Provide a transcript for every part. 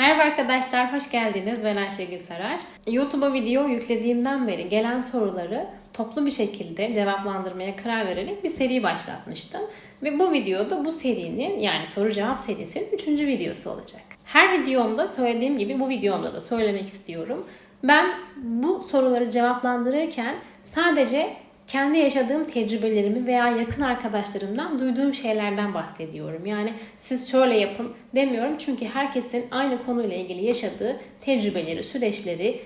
Merhaba arkadaşlar, hoş geldiniz. Ben Ayşegül Saraç. YouTube'a video yüklediğimden beri gelen soruları toplu bir şekilde cevaplandırmaya karar vererek bir seri başlatmıştım. Ve bu videoda bu serinin yani soru cevap serisinin 3. videosu olacak. Her videomda söylediğim gibi bu videomda da söylemek istiyorum. Ben bu soruları cevaplandırırken sadece kendi yaşadığım tecrübelerimi veya yakın arkadaşlarımdan duyduğum şeylerden bahsediyorum. Yani siz şöyle yapın demiyorum çünkü herkesin aynı konuyla ilgili yaşadığı tecrübeleri, süreçleri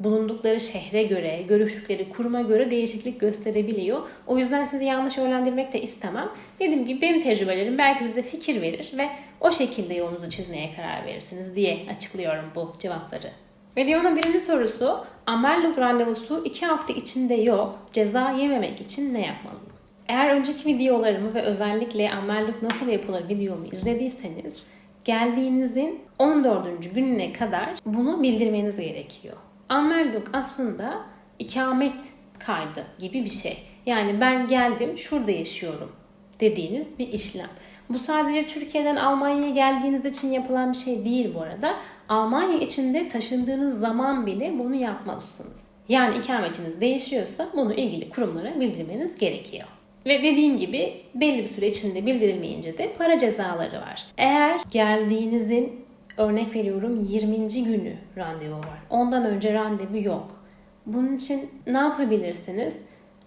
bulundukları şehre göre, görüştükleri kuruma göre değişiklik gösterebiliyor. O yüzden sizi yanlış yönlendirmek de istemem. Dediğim gibi benim tecrübelerim belki size fikir verir ve o şekilde yolunuzu çizmeye karar verirsiniz diye açıklıyorum bu cevapları. Videonun birinci sorusu Amelluk randevusu 2 hafta içinde yok. Ceza yememek için ne yapmalıyım? Eğer önceki videolarımı ve özellikle Amelluk nasıl yapılır videomu izlediyseniz geldiğinizin 14. gününe kadar bunu bildirmeniz gerekiyor. Amelluk aslında ikamet kaydı gibi bir şey. Yani ben geldim şurada yaşıyorum dediğiniz bir işlem. Bu sadece Türkiye'den Almanya'ya geldiğiniz için yapılan bir şey değil bu arada. Almanya içinde taşındığınız zaman bile bunu yapmalısınız. Yani ikametiniz değişiyorsa bunu ilgili kurumlara bildirmeniz gerekiyor. Ve dediğim gibi belli bir süre içinde bildirilmeyince de para cezaları var. Eğer geldiğinizin örnek veriyorum 20. günü randevu var. Ondan önce randevu yok. Bunun için ne yapabilirsiniz?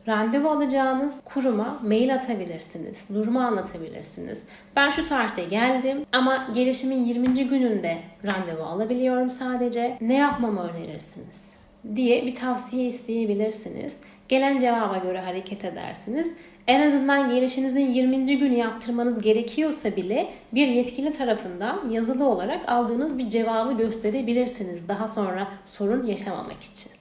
Randevu alacağınız kuruma mail atabilirsiniz, durumu anlatabilirsiniz. Ben şu tarihte geldim ama gelişimin 20. gününde randevu alabiliyorum sadece. Ne yapmamı önerirsiniz? diye bir tavsiye isteyebilirsiniz. Gelen cevaba göre hareket edersiniz. En azından gelişinizin 20. günü yaptırmanız gerekiyorsa bile bir yetkili tarafından yazılı olarak aldığınız bir cevabı gösterebilirsiniz daha sonra sorun yaşamamak için.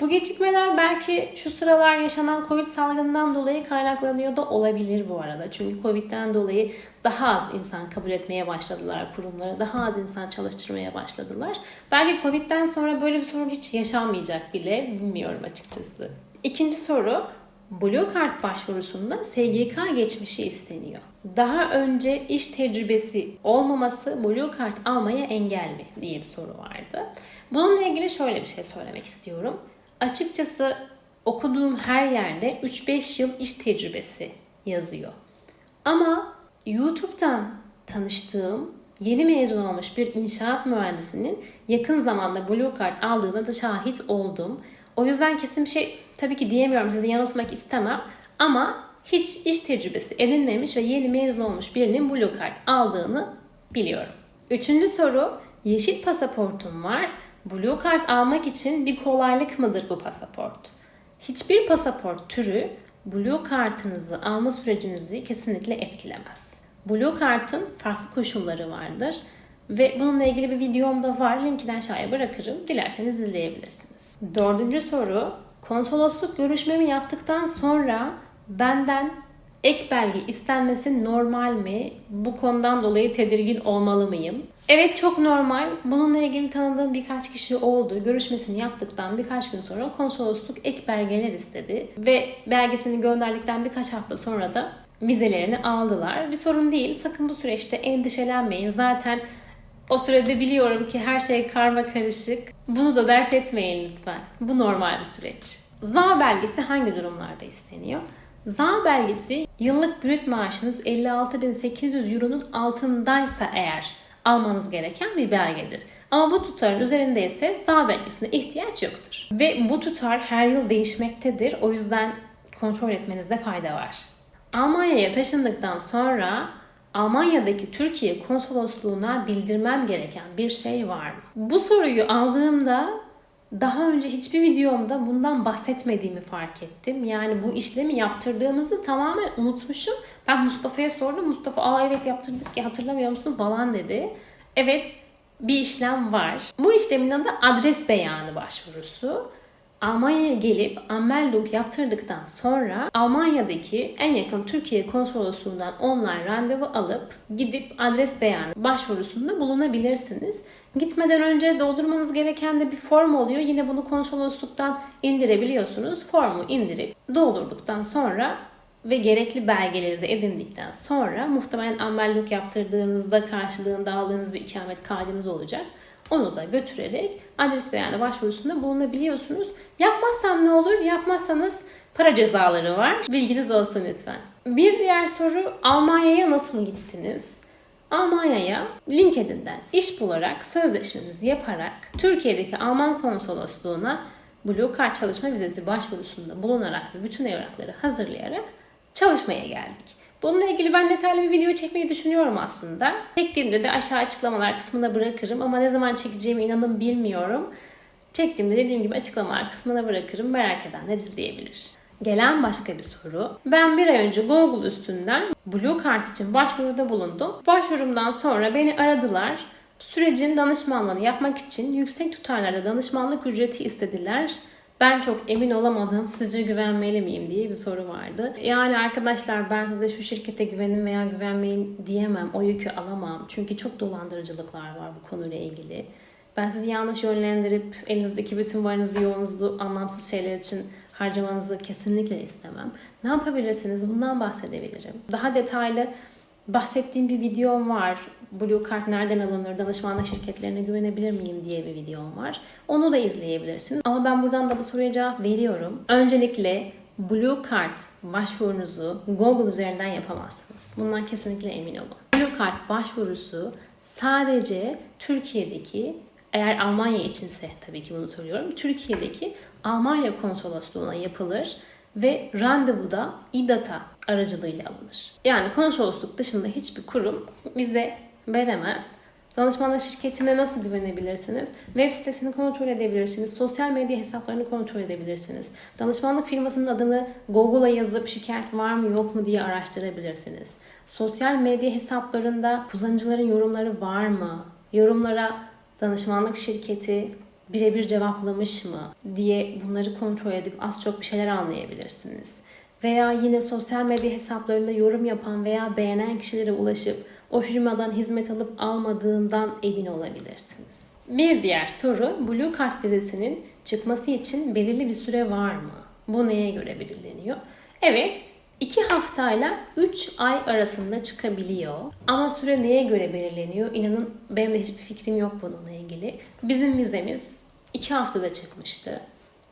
Bu gecikmeler belki şu sıralar yaşanan Covid salgından dolayı kaynaklanıyor da olabilir bu arada. Çünkü Covid'den dolayı daha az insan kabul etmeye başladılar kurumlara, daha az insan çalıştırmaya başladılar. Belki Covid'den sonra böyle bir sorun hiç yaşanmayacak bile bilmiyorum açıkçası. İkinci soru, Blue Card başvurusunda SGK geçmişi isteniyor. Daha önce iş tecrübesi olmaması Blue Card almaya engel mi diye bir soru vardı. Bununla ilgili şöyle bir şey söylemek istiyorum. Açıkçası okuduğum her yerde 3-5 yıl iş tecrübesi yazıyor. Ama YouTube'dan tanıştığım yeni mezun olmuş bir inşaat mühendisinin yakın zamanda Blue Card aldığına da şahit oldum. O yüzden kesin bir şey tabii ki diyemiyorum sizi yanıltmak istemem ama hiç iş tecrübesi edinmemiş ve yeni mezun olmuş birinin Blue Card aldığını biliyorum. Üçüncü soru yeşil pasaportum var. Blue Card almak için bir kolaylık mıdır bu pasaport? Hiçbir pasaport türü Blue Card'ınızı alma sürecinizi kesinlikle etkilemez. Blue Card'ın farklı koşulları vardır ve bununla ilgili bir videom da var. Linkini aşağıya bırakırım. Dilerseniz izleyebilirsiniz. Dördüncü soru. Konsolosluk görüşmemi yaptıktan sonra benden ek belge istenmesi normal mi? Bu konudan dolayı tedirgin olmalı mıyım? Evet çok normal. Bununla ilgili tanıdığım birkaç kişi oldu. Görüşmesini yaptıktan birkaç gün sonra konsolosluk ek belgeler istedi. Ve belgesini gönderdikten birkaç hafta sonra da vizelerini aldılar. Bir sorun değil. Sakın bu süreçte endişelenmeyin. Zaten o sürede biliyorum ki her şey karma karışık. Bunu da dert etmeyin lütfen. Bu normal bir süreç. ZA belgesi hangi durumlarda isteniyor? ZA belgesi yıllık brüt maaşınız 56.800 euronun altındaysa eğer almanız gereken bir belgedir. Ama bu tutarın üzerindeyse ZA belgesine ihtiyaç yoktur. Ve bu tutar her yıl değişmektedir. O yüzden kontrol etmenizde fayda var. Almanya'ya taşındıktan sonra Almanya'daki Türkiye konsolosluğuna bildirmem gereken bir şey var mı? Bu soruyu aldığımda daha önce hiçbir videomda bundan bahsetmediğimi fark ettim. Yani bu işlemi yaptırdığımızı tamamen unutmuşum. Ben Mustafa'ya sordum. Mustafa aa evet yaptırdık ya hatırlamıyor musun falan dedi. Evet bir işlem var. Bu işlemin adı adres beyanı başvurusu. Almanya'ya gelip Ammeldung yaptırdıktan sonra Almanya'daki en yakın Türkiye konsolosluğundan online randevu alıp gidip adres beyanı başvurusunda bulunabilirsiniz. Gitmeden önce doldurmanız gereken de bir form oluyor. Yine bunu konsolosluktan indirebiliyorsunuz. Formu indirip doldurduktan sonra ve gerekli belgeleri de edindikten sonra muhtemelen amelluk yaptırdığınızda karşılığında aldığınız bir ikamet kaydınız olacak. Onu da götürerek adres beyanı başvurusunda bulunabiliyorsunuz. Yapmazsam ne olur? Yapmazsanız para cezaları var. Bilginiz olsun lütfen. Bir diğer soru Almanya'ya nasıl gittiniz? Almanya'ya LinkedIn'den iş bularak, sözleşmemizi yaparak Türkiye'deki Alman konsolosluğuna Blue Card çalışma vizesi başvurusunda bulunarak ve bütün evrakları hazırlayarak çalışmaya geldik. Bununla ilgili ben detaylı bir video çekmeyi düşünüyorum aslında. Çektiğimde de aşağı açıklamalar kısmına bırakırım ama ne zaman çekeceğimi inanın bilmiyorum. Çektiğimde dediğim gibi açıklamalar kısmına bırakırım. Merak edenler izleyebilir. Gelen başka bir soru. Ben bir ay önce Google üstünden Blue Card için başvuruda bulundum. Başvurumdan sonra beni aradılar. Sürecin danışmanlığını yapmak için yüksek tutarlarda danışmanlık ücreti istediler. Ben çok emin olamadım. Sizce güvenmeli miyim diye bir soru vardı. Yani arkadaşlar ben size şu şirkete güvenin veya güvenmeyin diyemem. O yükü alamam. Çünkü çok dolandırıcılıklar var bu konuyla ilgili. Ben sizi yanlış yönlendirip elinizdeki bütün varınızı yoğununuzu anlamsız şeyler için harcamanızı kesinlikle istemem. Ne yapabilirsiniz? Bundan bahsedebilirim. Daha detaylı bahsettiğim bir videom var. Blue Card nereden alınır, danışmanlık şirketlerine güvenebilir miyim diye bir videom var. Onu da izleyebilirsiniz. Ama ben buradan da bu soruya cevap veriyorum. Öncelikle Blue Card başvurunuzu Google üzerinden yapamazsınız. Bundan kesinlikle emin olun. Blue Card başvurusu sadece Türkiye'deki eğer Almanya içinse tabii ki bunu soruyorum. Türkiye'deki Almanya konsolosluğuna yapılır ve randevu da İDATA aracılığıyla alınır. Yani konsolosluk dışında hiçbir kurum bize veremez. Danışmanlık şirketine nasıl güvenebilirsiniz? Web sitesini kontrol edebilirsiniz. Sosyal medya hesaplarını kontrol edebilirsiniz. Danışmanlık firmasının adını Google'a yazıp şikayet var mı yok mu diye araştırabilirsiniz. Sosyal medya hesaplarında kullanıcıların yorumları var mı? Yorumlara danışmanlık şirketi birebir cevaplamış mı diye bunları kontrol edip az çok bir şeyler anlayabilirsiniz. Veya yine sosyal medya hesaplarında yorum yapan veya beğenen kişilere ulaşıp o firmadan hizmet alıp almadığından emin olabilirsiniz. Bir diğer soru Blue Card vizesinin çıkması için belirli bir süre var mı? Bu neye göre belirleniyor? Evet, 2 haftayla 3 ay arasında çıkabiliyor. Ama süre neye göre belirleniyor? İnanın benim de hiçbir fikrim yok bununla ilgili. Bizim vizemiz 2 haftada çıkmıştı.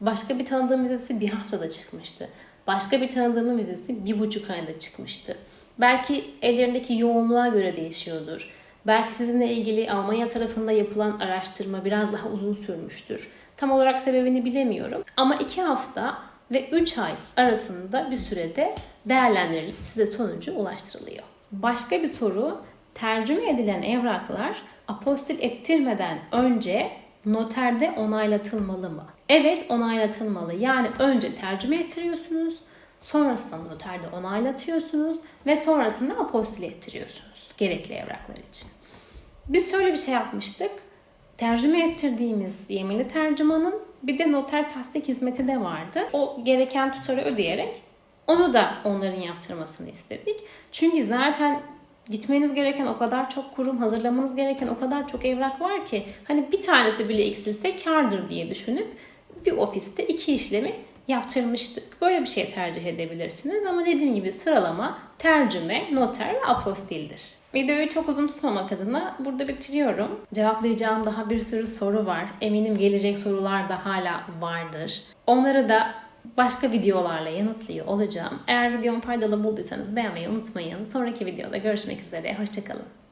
Başka bir tanıdığım vizesi bir haftada çıkmıştı. Başka bir tanıdığımın vizesi bir buçuk ayda çıkmıştı. Belki ellerindeki yoğunluğa göre değişiyordur. Belki sizinle ilgili Almanya tarafında yapılan araştırma biraz daha uzun sürmüştür. Tam olarak sebebini bilemiyorum. Ama 2 hafta ve 3 ay arasında bir sürede değerlendirilip size sonucu ulaştırılıyor. Başka bir soru, tercüme edilen evraklar apostil ettirmeden önce noterde onaylatılmalı mı? Evet onaylatılmalı. Yani önce tercüme ettiriyorsunuz, sonrasında noterde onaylatıyorsunuz ve sonrasında apostil ettiriyorsunuz gerekli evraklar için. Biz şöyle bir şey yapmıştık. Tercüme ettirdiğimiz yeminli tercümanın bir de noter tasdik hizmeti de vardı. O gereken tutarı ödeyerek onu da onların yaptırmasını istedik. Çünkü zaten gitmeniz gereken o kadar çok kurum, hazırlamanız gereken o kadar çok evrak var ki hani bir tanesi bile eksilse kardır diye düşünüp bir ofiste iki işlemi yaptırmıştık. Böyle bir şey tercih edebilirsiniz ama dediğim gibi sıralama tercüme, noter ve apostildir. Videoyu çok uzun tutmamak adına burada bitiriyorum. Cevaplayacağım daha bir sürü soru var. Eminim gelecek sorular da hala vardır. Onları da başka videolarla yanıtlıyor olacağım. Eğer videomu faydalı bulduysanız beğenmeyi unutmayın. Sonraki videoda görüşmek üzere. Hoşçakalın.